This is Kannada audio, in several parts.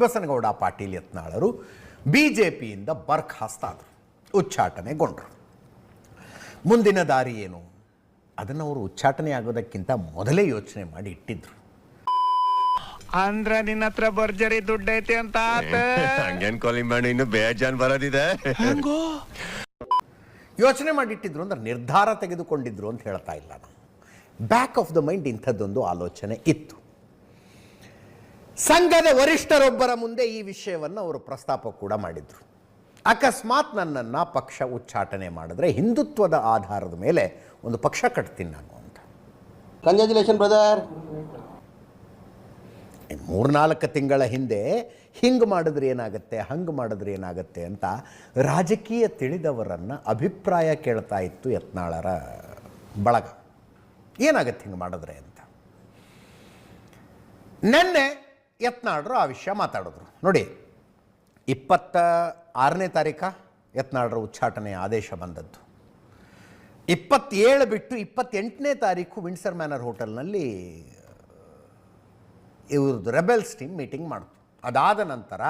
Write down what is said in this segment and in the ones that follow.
ಬಸನಗೌಡ ಪಾಟೀಲ್ ಯತ್ನಾಳರು ಬಿ ಜೆ ಪಿಯಿಂದ ಬರ್ಖಾಸ್ತಾದರು ಉಚ್ಚಾಟನೆಗೊಂಡರು. ಮುಂದಿನ ದಾರಿ ಏನು? ಅದನ್ನು ಅವರು ಉಚ್ಚಾಟನೆ ಆಗೋದಕ್ಕಿಂತ ಮೊದಲೇ ಯೋಚನೆ ಮಾಡಿ ಇಟ್ಟಿದ್ರು. ಅಂದ್ರೆ ನಿನ್ನ ಹತ್ರ ಭರ್ಜರಿ ದುಡ್ಡು ಐತಿ ಅಂತ ಆತ. ಹಂಗೇನ್ ಕಾಲಿಂಗ್ ಮಾಡಿ? ಇನ್ನು ಬೇಜಾನ್ ಬರೋದಿದೆ. ಯೋಚನೆ ಮಾಡಿಟ್ಟಿದ್ರು ಅಂದ್ರೆ ನಿರ್ಧಾರ ತೆಗೆದುಕೊಂಡಿದ್ರು ಅಂತ ಹೇಳ್ತಾ ಇಲ್ಲ ನಾನು. ಬ್ಯಾಕ್ ಆಫ್ ದ ಮೈಂಡ್ ಇಂಥದ್ದೊಂದು ಆಲೋಚನೆ ಇತ್ತು. ಸಂಘದ ವರಿಷ್ಠರೊಬ್ಬರ ಮುಂದೆ ಈ ವಿಷಯವನ್ನು ಅವರು ಪ್ರಸ್ತಾಪ ಕೂಡ ಮಾಡಿದರು. ಅಕಸ್ಮಾತ್ ನನ್ನನ್ನು ಪಕ್ಷ ಉಚ್ಚಾಟನೆ ಮಾಡಿದ್ರೆ ಹಿಂದುತ್ವದ ಆಧಾರದ ಮೇಲೆ ಒಂದು ಪಕ್ಷ ಕಟ್ತೀನಿ ನಾನು ಅಂತ. ಕಂಗ್ರ್ಯಾಚುಲೇಷನ್ ಬ್ರದರ್ ಮೂರ್ನಾಲ್ಕು ತಿಂಗಳ ಹಿಂದೆ ಹಿಂಗೆ ಮಾಡಿದ್ರೆ ಏನಾಗುತ್ತೆ ಹಂಗೆ ಮಾಡಿದ್ರೆ ಏನಾಗುತ್ತೆ ಅಂತ ರಾಜಕೀಯ ತಿಳಿದವರನ್ನು ಅಭಿಪ್ರಾಯ ಕೇಳ್ತಾ ಇತ್ತು ಯತ್ನಾಳರ ಬಳಗ. ಏನಾಗುತ್ತೆ ಹಿಂಗೆ ಮಾಡಿದ್ರೆ ಅಂತ. ನಿನ್ನೆ ಯತ್ನಾಳರು ಆ ವಿಷಯ ಮಾತಾಡಿದ್ರು. ನೋಡಿ, ಇಪ್ಪತ್ತ ಆರನೇ ತಾರೀಕ ಯತ್ನಾಳ್ರ ಉಚ್ಚಾಟನೆಯ ಆದೇಶ ಬಂದದ್ದು. ಇಪ್ಪತ್ತೇಳು ಬಿಟ್ಟು ಇಪ್ಪತ್ತೆಂಟನೇ ತಾರೀಕು ವಿಂಡ್ಸರ್ ಮ್ಯಾನರ್ ಹೋಟೆಲ್ನಲ್ಲಿ ಇವ್ರದ್ದು ರೆಬೆಲ್ಸ್ ಟೀಮ್ ಮೀಟಿಂಗ್ ಮಾಡ್ತು. ಅದಾದ ನಂತರ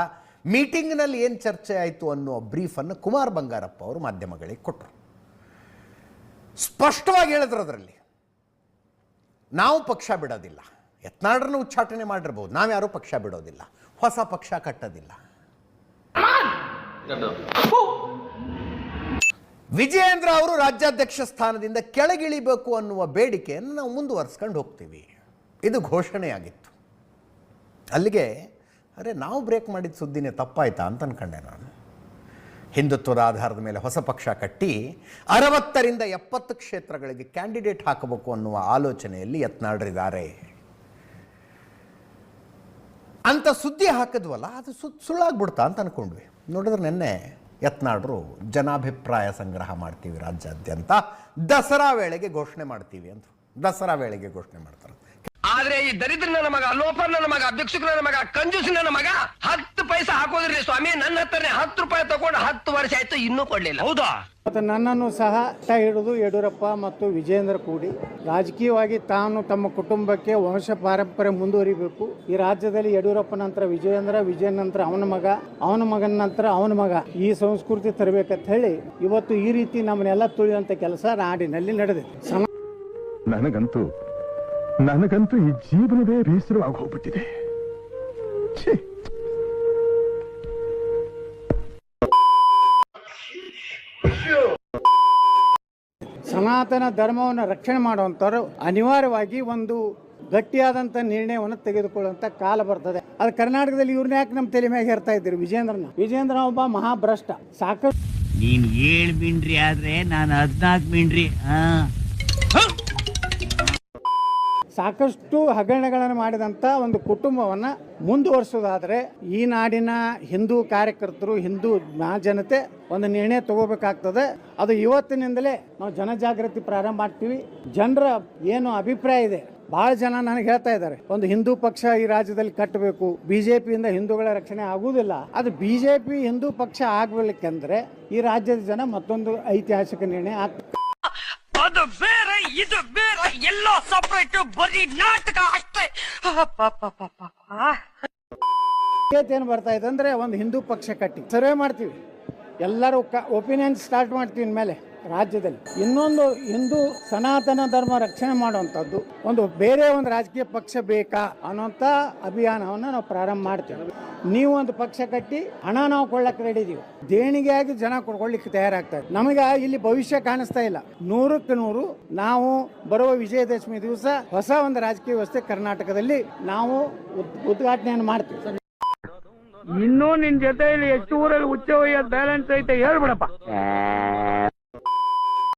ಮೀಟಿಂಗ್ನಲ್ಲಿ ಏನು ಚರ್ಚೆ ಆಯಿತು ಅನ್ನೋ ಬ್ರೀಫನ್ನು ಕುಮಾರ್ ಬಂಗಾರಪ್ಪ ಅವರು ಮಾಧ್ಯಮಗಳಿಗೆ ಕೊಟ್ಟರು. ಸ್ಪಷ್ಟವಾಗಿ ಹೇಳಿದ್ರು ಅದರಲ್ಲಿ, ನಾವು ಪಕ್ಷ ಬಿಡೋದಿಲ್ಲ. ಯತ್ನಾಳರನ್ನು ಉಚ್ಚಾಟನೆ ಮಾಡಿರ್ಬೋದು. ನಾವ್ಯಾರೂ ಪಕ್ಷ ಬಿಡೋದಿಲ್ಲ. ಹೊಸ ಪಕ್ಷ ಕಟ್ಟೋದಿಲ್ಲ. ವಿಜಯೇಂದ್ರ ಅವರು ರಾಜ್ಯಾಧ್ಯಕ್ಷ ಸ್ಥಾನದಿಂದ ಕೆಳಗಿಳಿಬೇಕು ಅನ್ನುವ ಬೇಡಿಕೆಯನ್ನು ನಾವು ಮುಂದುವರಿಸ್ಕೊಂಡು ಹೋಗ್ತೀವಿ. ಇದು ಘೋಷಣೆಯಾಗಿತ್ತು. ಅಲ್ಲಿಗೆ, ಅರೆ, ನಾವು ಬ್ರೇಕ್ ಮಾಡಿದ ಸುದ್ದಿನೇ ತಪ್ಪಾಯ್ತಾ? ಅಂತ ಅನ್ಕೊಂಡೆ ನಾನು. ಹಿಂದುತ್ವದ ಆಧಾರದ ಮೇಲೆ ಹೊಸ ಪಕ್ಷ ಕಟ್ಟಿ, ಅರವತ್ತರಿಂದ ಎಪ್ಪತ್ತು ಕ್ಷೇತ್ರಗಳಿಗೆ ಕ್ಯಾಂಡಿಡೇಟ್ ಹಾಕಬೇಕು ಅನ್ನುವ ಆಲೋಚನೆಯಲ್ಲಿ ಯತ್ನಾಳರಿದ್ದಾರೆ. ಅಂತ ಸುದ್ದಿ ಹಾಕಿದ್ವಲ್ಲ, ಅದು ಸು, ಸುಳ್ಳಾಗ್ಬಿಡ್ತಾ ಅಂತ ಅನ್ಕೊಂಡ್ವಿ. ನೋಡಿದ್ರೆ ನಿನ್ನೆ ಯತ್ನಾಡ್ರು ಜನಾಭಿಪ್ರಾಯ ಸಂಗ್ರಹ ಮಾಡ್ತೀವಿ ರಾಜ್ಯಾದ್ಯಂತ, ದಸರಾ ವೇಳೆಗೆ ಘೋಷಣೆ ಮಾಡ್ತೀವಿ ಅಂತ ದಸರಾ ವೇಳೆಗೆ ಘೋಷಣೆ ಮಾಡ್ತಾರೆ. ಆದ್ರೆ ಈ ದರಿದ್ರನ ನನ್ನ ಮಗ ನನ್ನ ಮಗ ಭಿಕ್ಷುಕ ನನ್ನ ಮಗ, ಕಂಜುಸಿನ ಮಗ ಪೈಸಾ ಹಾಕೋದ್ರಿ ಸ್ವಾಮಿ ನನ್ನ ಹತ್ರನೇ ಹತ್ತು ರೂಪಾಯಿ ತಗೊಂಡು ಹತ್ತು ವರ್ಷ ಆಯ್ತು ಇನ್ನೂ ಕೊಡ್ಲಿಲ್ಲ. ಹೌದಾ? ಮತ್ತು ನನ್ನನ್ನು ಸಹ ಹಠ ಹಿಡಿದು ಯಡಿಯೂರಪ್ಪ ಮತ್ತು ವಿಜೇಂದ್ರ ಕೂಡಿ ರಾಜಕೀಯವಾಗಿ ತಾನು ತಮ್ಮ ಕುಟುಂಬಕ್ಕೆ ವಂಶ ಪಾರಂಪರ್ಯ ಮುಂದುವರಿಬೇಕು. ಈ ರಾಜ್ಯದಲ್ಲಿ ಯಡಿಯೂರಪ್ಪ ನಂತರ ವಿಜಯೇಂದ್ರ ವಿಜಯ ನಂತರ ಅವನ ಮಗ ಅವನ ಮಗನ ನಂತರ ಅವನ ಮಗ. ಈ ಸಂಸ್ಕೃತಿ ತರಬೇಕಂತ ಹೇಳಿ ಇವತ್ತು ಈ ರೀತಿ ನಮ್ಮನ್ನೆಲ್ಲ ತುಳಿಯುವಂಥ ಕೆಲಸ ನಾಡಿನಲ್ಲಿ ನಡೆದಿದೆ. ಸಮ ನನಗಂತೂ ನನಗಂತೂ ಈ ಜೀವನವೇ ಬೇಸರವಾಗಿ ಹೋಗ್ಬಿಟ್ಟಿದೆ. ಸನಾತನ ಧರ್ಮವನ್ನು ರಕ್ಷಣೆ ಮಾಡುವಂಥವ್ರು ಅನಿವಾರ್ಯವಾಗಿ ಒಂದು ಗಟ್ಟಿಯಾದಂಥ ನಿರ್ಣಯವನ್ನು ತೆಗೆದುಕೊಳ್ಳುವಂಥ ಕಾಲ ಬರ್ತದೆ. ಅದು ಕರ್ನಾಟಕದಲ್ಲಿ ಇವ್ರನ್ನ ಯಾಕೆ ನಮ್ಮ ತಲೆ ಮ್ಯಾಗ ಹೇರ್ತಾ ಇದ್ದೀರಿ? ವಿಜೇಂದ್ರನ ವಿಜೇಂದ್ರ ಒಬ್ಬ ಮಹಾಭ್ರಷ್ಟ. ಸಾಕಷ್ಟು ನೀನು ಏಳು ಮಿಂಡ್ರಿ ಆದರೆ ನಾನು ಹದಿನಾಲ್ಕು ಮಿಂಡ್ರಿ. ಹಾ. ಸಾಕಷ್ಟು ಹಗರಣಗಳನ್ನು ಮಾಡಿದಂಥ ಒಂದು ಕುಟುಂಬವನ್ನು ಮುಂದುವರಿಸೋದಾದರೆ ಈ ನಾಡಿನ ಹಿಂದೂ ಕಾರ್ಯಕರ್ತರು, ಹಿಂದೂ ಜನತೆ ಒಂದು ನಿರ್ಣಯ ತಗೋಬೇಕಾಗ್ತದೆ. ಅದು ಇವತ್ತಿನಿಂದಲೇ ನಾವು ಜನಜಾಗೃತಿ ಪ್ರಾರಂಭ ಮಾಡ್ತೀವಿ. ಜನರ ಏನು ಅಭಿಪ್ರಾಯ ಇದೆ. ಭಾಳ ಜನ ನನಗೆ ಹೇಳ್ತಾ ಇದ್ದಾರೆ, ಒಂದು ಹಿಂದೂ ಪಕ್ಷ ಈ ರಾಜ್ಯದಲ್ಲಿ ಕಟ್ಟಬೇಕು, ಬಿಜೆಪಿಯಿಂದ ಹಿಂದೂಗಳ ರಕ್ಷಣೆ ಆಗುವುದಿಲ್ಲ. ಅದು ಬಿಜೆಪಿ ಹಿಂದೂ ಪಕ್ಷ ಆಗಬೇಕಂದ್ರೆ ಈ ರಾಜ್ಯದ ಜನ ಮತ್ತೊಂದು ಐತಿಹಾಸಿಕ ನಿರ್ಣಯ ಆಗ್ತದೆ. ಸಪರೇಟ್ ಬರೀ ನಾಟಕ ಅಷ್ಟೇ. ಏನ್ ಬರ್ತಾ ಇದೆ ಅಂದ್ರೆ ಒಂದು ಹಿಂದೂ ಪಕ್ಷ ಕಟ್ಟಿ. ಸರ್ವೆ ಮಾಡ್ತೀವಿ. ಎಲ್ಲರೂ ಒಪಿನಿಯನ್ ಸ್ಟಾರ್ಟ್ ಮಾಡ್ತೀವಿ ಮೇಲೆ ರಾಜ್ಯದಲ್ಲಿ. ಇನ್ನೊಂದು ಹಿಂದೂ ಸನಾತನ ಧರ್ಮ ರಕ್ಷಣೆ ಮಾಡುವಂಥದ್ದು. ಒಂದು ಬೇರೆ ಒಂದು ರಾಜಕೀಯ ಪಕ್ಷ ಬೇಕಾ ಅನ್ನೋಂಥ ಅಭಿಯಾನವನ್ನು ನಾವು ಪ್ರಾರಂಭ ಮಾಡ್ತೀವಿ. ನೀವು ಒಂದು ಪಕ್ಷ ಕಟ್ಟಿ ಹಣ ನಾವು ಕೊಳ್ಳಕ್ಕೆ ರೆಡಿ ಇದೀವಿ. ದೇಣಿಗೆಯಾಗಿ ಜನ ಕೊಡ್ಕೊಳ್ಳಿಕ್ಕೆ ತಯಾರಾಗ್ತಾ ಇದೆ ನಮಗೆ ಇಲ್ಲಿ ಭವಿಷ್ಯ ಕಾಣಿಸ್ತಾ ಇಲ್ಲ. ನೂರಕ್ಕೆ ನೂರು ನಾವು ಬರುವ ವಿಜಯದಶಮಿ ದಿವಸ ಹೊಸ ಒಂದು ರಾಜಕೀಯ ವ್ಯವಸ್ಥೆ ಕರ್ನಾಟಕದಲ್ಲಿ ನಾವು ಉದ್- ಉದ್ಘಾಟನೆಯನ್ನು ಮಾಡ್ತೀವಿ. ಇನ್ನೂ ನಿನ್ ಜೊತೆಯಲ್ಲಿ ಎಷ್ಟು ಊರಲ್ಲಿ ಉಚ್ಚ ಬ್ಯಾಲೆನ್ಸ್ ಐತೆ ಹೇಳ್ಬಿಡಪ್ಪ.